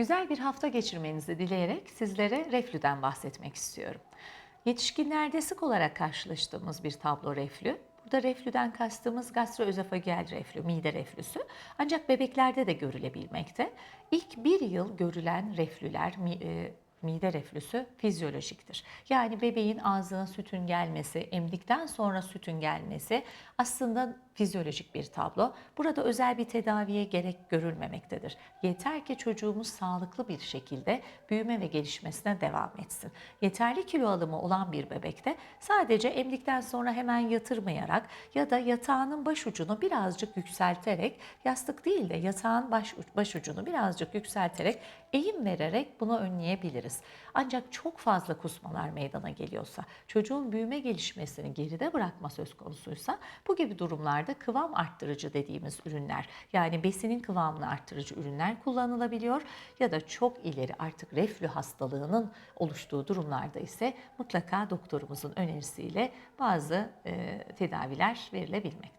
Güzel bir hafta geçirmenizi dileyerek sizlere reflüden bahsetmek istiyorum. Yetişkinlerde sık olarak karşılaştığımız bir tablo reflü. Burada reflüden kastımız gastroözofagel reflü, mide reflüsü. Ancak bebeklerde de görülebilmekte. İlk bir yıl görülen reflüler, e, mide reflüsü fizyolojiktir. Yani bebeğin ağzına sütün gelmesi, emdikten sonra sütün gelmesi aslında fizyolojik bir tablo. Burada özel bir tedaviye gerek görülmemektedir. Yeter ki çocuğumuz sağlıklı bir şekilde büyüme ve gelişmesine devam etsin. Yeterli kilo alımı olan bir bebekte sadece emdikten sonra hemen yatırmayarak ya da yatağının başucunu birazcık yükselterek yastık değil de yatağın baş, başucunu birazcık yükselterek eğim vererek bunu önleyebiliriz. Ancak çok fazla kusmalar meydana geliyorsa, çocuğun büyüme gelişmesini geride bırakma söz konusuysa bu gibi durumlarda kıvam arttırıcı dediğimiz ürünler yani besinin kıvamını arttırıcı ürünler kullanılabiliyor ya da çok ileri artık reflü hastalığının oluştuğu durumlarda ise mutlaka doktorumuzun önerisiyle bazı e, tedaviler verilebilmekte.